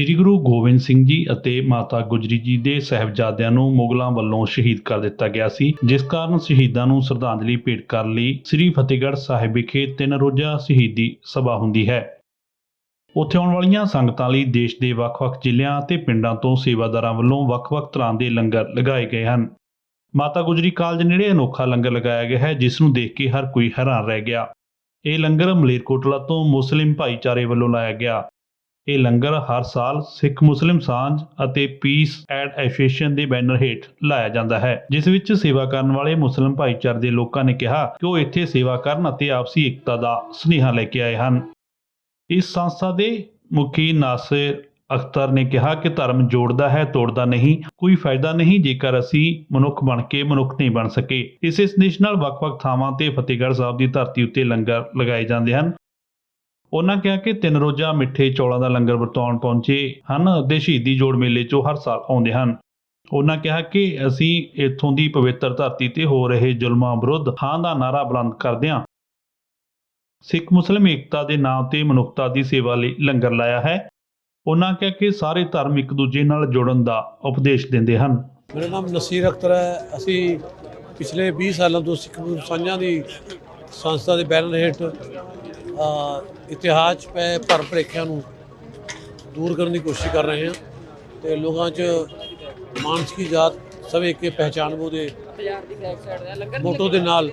ਸ੍ਰੀ ਗੁਰੂ ਗੋਬਿੰਦ ਸਿੰਘ ਜੀ ਅਤੇ ਮਾਤਾ ਗੁਜਰੀ ਜੀ ਦੇ ਸਹਿਬਜ਼ਾਦਿਆਂ ਨੂੰ ਮੁਗਲਾਂ ਵੱਲੋਂ ਸ਼ਹੀਦ ਕਰ ਦਿੱਤਾ ਗਿਆ ਸੀ, ਜਿਸ ਕਾਰਨ ਸ਼ਹੀਦਾਂ ਨੂੰ ਸ਼ਰਧਾਂਜਲੀ ਭੇਟ ਕਰਨ ਲਈ ਸ੍ਰੀ ਫਤਿਹਗੜ੍ਹ ਸਾਹਿਬ ਵਿਖੇ ਤਿੰਨ ਰੋਜ਼ਾ ਸ਼ਹੀਦੀ ਸਭਾ ਹੁੰਦੀ ਹੈ। ਉੱਥੇ ਆਉਣ ਵਾਲੀਆਂ ਸੰਗਤਾਂ ਲਈ ਦੇਸ਼ ਦੇ ਵੱਖ-ਵੱਖ ਜ਼ਿਲ੍ਹਿਆਂ ਅਤੇ ਪਿੰਡਾਂ ਤੋਂ ਸੇਵਾਦਾਰਾਂ ਵੱਲੋਂ ਵੱਖ-ਵੱਖ ਤਰ੍ਹਾਂ ਦੇ ਲੰਗਰ ਲਗਾਏ ਗਏ ਹਨ। ਮਾਤਾ ਗੁਜਰੀ ਕਾਲਜ ਨੇੜੇ ਅਨੋਖਾ ਲੰਗਰ ਲਗਾਇਆ ਗਿਆ ਹੈ, ਜਿਸ ਨੂੰ ਦੇਖ ਕੇ ਹਰ ਕੋਈ ਹੈਰਾਨ ਰਹਿ ਗਿਆ। ਇਹ ਲੰਗਰ ਮਲੇਰਕੋਟਲਾ ਤੋਂ ਮੁਸਲਿਮ ਭਾਈਚਾਰੇ ਵੱਲੋਂ ਲਾਇਆ ਗਿਆ। ਇਹ ਲੰਗਰ ਹਰ ਸਾਲ ਸਿੱਖ ਮੁਸਲਿਮ ਸਾਂਝ ਅਤੇ ਪੀਸ ਐਡ ਐਸੋਸੀਏਸ਼ਨ ਦੇ ਬੈਨਰ ਹੇਠ ਲਾਇਆ ਜਾਂਦਾ ਹੈ, ਜਿਸ ਵਿੱਚ ਸੇਵਾ ਕਰਨ ਵਾਲੇ ਮੁਸਲਿਮ ਭਾਈਚਾਰੇ ਦੇ ਲੋਕਾਂ ਨੇ ਕਿਹਾ ਕਿ ਉਹ ਇੱਥੇ ਸੇਵਾ ਕਰਨ ਅਤੇ ਆਪਸੀ ਏਕਤਾ ਦਾ ਸੁਨੇਹਾ ਲੈ ਕੇ ਆਏ ਹਨ। ਇਸ ਸੰਸਥਾ ਦੇ ਮੁਖੀ ਨਾਸਿਰ ਅਖਤਰ ਨੇ ਕਿਹਾ ਕਿ ਧਰਮ ਜੋੜਦਾ ਹੈ, ਤੋੜਦਾ ਨਹੀਂ, ਕੋਈ ਫਾਇਦਾ ਨਹੀਂ ਜੇਕਰ ਅਸੀਂ ਮਨੁੱਖ ਬਣ ਕੇ ਮਨੁੱਖ ਨਹੀਂ ਬਣ ਸਕੇ। ਇਸੇ ਸੰਦੇਸ਼ ਨਾਲ ਵੱਖ-ਵੱਖ ਥਾਵਾਂ ਤੇ ਫਤਿਹਗੜ੍ਹ ਸਾਹਿਬ ਦੀ ਧਰਤੀ ਉੱਤੇ ਲੰਗਰ ਲਗਾਏ ਜਾਂਦੇ ਹਨ। ਉਹਨਾਂ ਕਿਹਾ ਕਿ ਤਿੰਨ ਰੋਜ਼ਾ ਮਿੱਠੇ ਚੌਲਾਂ ਦਾ ਲੰਗਰ ਵਰਤਾਉਣ ਪਹੁੰਚੇ ਹਨ ਅਤੇ ਸ਼ਹੀਦੀ ਜੋੜ ਮੇਲੇ 'ਚੋਂ ਹਰ ਸਾਲ ਆਉਂਦੇ ਹਨ। ਉਹਨਾਂ ਕਿਹਾ ਕਿ ਅਸੀਂ ਇੱਥੋਂ ਦੀ ਪਵਿੱਤਰ ਧਰਤੀ ਤੇ ਹੋ ਰਹੇ ਜ਼ੁਲਮਾਂ ਵਿਰੁੱਧ ਹਾਂ ਦਾ ਨਾਰਾ ਬੁਲੰਦ ਕਰਦੇ ਹਾਂ। ਸਿੱਖ ਮੁਸਲਿਮ ਏਕਤਾ ਦੇ ਨਾਮ ਤੇ ਮਨੁੱਖਤਾ ਦੀ ਸੇਵਾ ਲਈ ਲੰਗਰ ਲਾਇਆ ਹੈ। ਉਹਨਾਂ ਕਿਹਾ ਕਿ ਸਾਰੇ ਧਰਮ ਇੱਕ ਦੂਜੇ ਨਾਲ ਜੁੜਨ ਦਾ ਉਪਦੇਸ਼ ਦਿੰਦੇ ਹਨ। ਮੇਰਾ ਨਾਮ ਨਸੀਰ ਅਖਤਰ ਹੈ। ਅਸੀਂ ਪਿਛਲੇ 20 ਸਾਲਾਂ ਤੋਂ ਸਿੱਖ ਸਾਂਝਾਂ ਦੀ ਸੰਸਥਾ ਦੇ ਬੈਨਰ ਹੇਠ ਇਤਿਹਾਸ 'ਚ ਪਏ ਭਰਮ ਭੁਲੇਖਿਆਂ ਨੂੰ ਦੂਰ ਕਰਨ ਦੀ ਕੋਸ਼ਿਸ਼ ਕਰ ਰਹੇ ਹਾਂ ਤੇ ਲੋਕਾਂ 'ਚ ਮਾਨਸਿਕੀ ਜਾਤ ਸਭ ਇੱਕ ਹੀ ਪਹਿਚਾਨ ਦੇ ਮੋਟੋ ਦੇ ਨਾਲ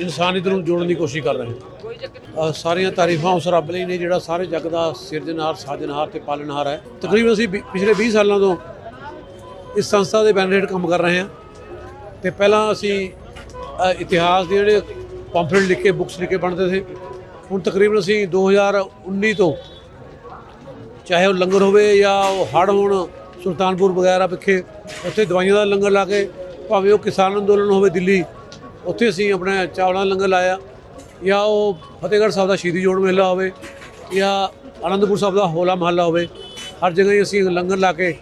ਇਨਸਾਨੀਅਤ ਨੂੰ ਜੋੜਨ ਦੀ ਕੋਸ਼ਿਸ਼ ਕਰ ਰਹੇ ਹਾਂ। ਸਾਰੀਆਂ ਤਾਰੀਫਾਂ ਉਸ ਰੱਬ ਲਈ ਨੇ ਜਿਹੜਾ ਸਾਰੇ ਜੱਗ ਦਾ ਸਿਰਜਣਹਾਰ ਸਾਜਣਹਾਰ ਤੇ ਪਾਲਣਹਾਰ ਹੈ। ਤਕਰੀਬਨ ਅਸੀਂ ਪਿਛਲੇ 20 ਸਾਲਾਂ ਤੋਂ ਇਸ ਸੰਸਥਾ ਦੇ ਬੈਨਰ ਹੇਠ ਕੰਮ ਕਰ ਰਹੇ ਹਾਂ ਤੇ ਪਹਿਲਾਂ ਅਸੀਂ ਇਤਿਹਾਸ ਦੇ ਜਿਹੜੇ ਪੰਫਲੇਟ ਲਿਖ ਕੇ ਬੁੱਕਸ ਲਿਖ ਕੇ ਬਣਦੇ ਸੀ। ਹੁਣ ਤਕਰੀਬਨ ਅਸੀਂ 2019 ਤੋਂ ਚਾਹੇ ਉਹ ਲੰਗਰ ਹੋਵੇ ਜਾਂ ਉਹ ਹੜ੍ਹ ਹੋਣ, ਸੁਲਤਾਨਪੁਰ ਵਗੈਰਾ ਵਿਖੇ ਉੱਥੇ ਦਵਾਈਆਂ ਦਾ ਲੰਗਰ ਲਾ ਕੇ, ਭਾਵੇਂ ਉਹ ਕਿਸਾਨ ਅੰਦੋਲਨ ਹੋਵੇ ਦਿੱਲੀ, ਉੱਥੇ ਅਸੀਂ ਆਪਣੇ ਚਾਵਲਾਂ ਦਾ ਲੰਗਰ ਲਾਇਆ। ਜਾਂ ਉਹ ਫਤਿਹਗੜ੍ਹ ਸਾਹਿਬ ਦਾ ਸ਼ਹੀਦੀ ਜੋੜ ਮੇਲਾ ਹੋਵੇ ਜਾਂ ਅਨੰਦਪੁਰ ਸਾਹਿਬ ਦਾ ਹੋਲਾ ਮਹੱਲਾ ਹੋਵੇ, ਹਰ ਜਗ੍ਹਾ ਹੀ ਅਸੀਂ ਲੰਗਰ ਲਾ ਕੇ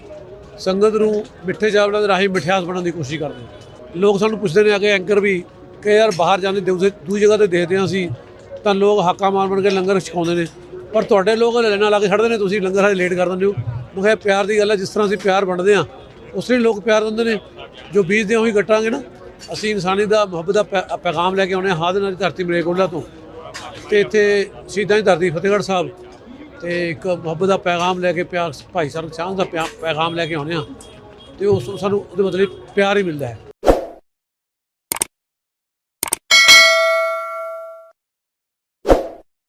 ਸੰਗਤ ਨੂੰ ਮਿੱਠੇ ਚਾਵਲਾਂ ਦੇ ਰਾਹੀਂ ਮਿਠਿਆਸ ਬਣਾਉਣ ਦੀ ਕੋਸ਼ਿਸ਼ ਕਰਦੇ ਲੋਕ ਸਾਨੂੰ ਪੁੱਛਦੇ ਨੇ, ਆ ਕੇ ਐਂਕਰ ਵੀ ਕਿ ਯਾਰ ਬਾਹਰ ਜਾਂਦੇ ਦੂਸਰੀ ਦੂਜੀ ਜਗ੍ਹਾ ਤੇ ਦੇਖਦੇ ਹਾਂ ਅਸੀਂ, ਤਾਂ ਲੋਕ ਹਾਕਾ ਮਾਰ ਮਾਰ ਕੇ ਲੰਗਰ ਛਕਾਉਂਦੇ ਨੇ। ਪਰ ਤੁਹਾਡੇ ਲੋਕ ਲੈਣਾ ਲਾ ਕੇ ਛੱਡਦੇ ਨੇ, ਤੁਸੀਂ ਲੰਗਰ ਹਾਲੇ ਲੇਟ ਕਰ ਦਿੰਦੇ ਹੋ। ਮੈਂ ਕਿਹਾ ਪਿਆਰ ਦੀ ਗੱਲ ਹੈ, ਜਿਸ ਤਰ੍ਹਾਂ ਅਸੀਂ ਪਿਆਰ ਵੰਡਦੇ ਹਾਂ, ਉਸ ਲਈ ਲੋਕ ਪਿਆਰ ਦਿੰਦੇ ਨੇ। ਜੋ ਬੀਜਦੇ ਹਾਂ ਉਹੀ ਕੱਟਾਂਗੇ ਨਾ। ਅਸੀਂ ਇਨਸਾਨੀ ਦਾ, ਮੁਹੱਬਤ ਦਾ ਪੈ- ਪੈਗਾਮ ਲੈ ਕੇ ਆਉਣੇ ਹਾਂ ਹਾਜ਼ਰ ਨਾਲ ਧਰਤੀ ਮਰੇਕੋਲਾ ਤੋਂ। ਤੇ ਇੱਥੇ ਸ਼ਹੀਦਾਂ ਦੀ ਧਰਤੀ, ਫਤਿਹਗੜ੍ਹ ਸਾਹਿਬ। ਤੇ ਇੱਕ ਮੁਹੱਬਤ ਦਾ ਪੈਗਾਮ ਲੈ ਕੇ ਪਿਆਰ ਭਾਈ ਸਾਹਿਬ ਸਾਂਝ ਦਾ ਪਿਆ- ਪੈਗਾਮ ਲੈ ਕੇ ਆਉਣੇ ਆ ਤੇ ਉਸ ਸਾਨੂੰ ਉਹਦੇ ਮਤਲਬ ਪਿਆਰ ਹੀ ਮਿਲਦਾ ਹੈ।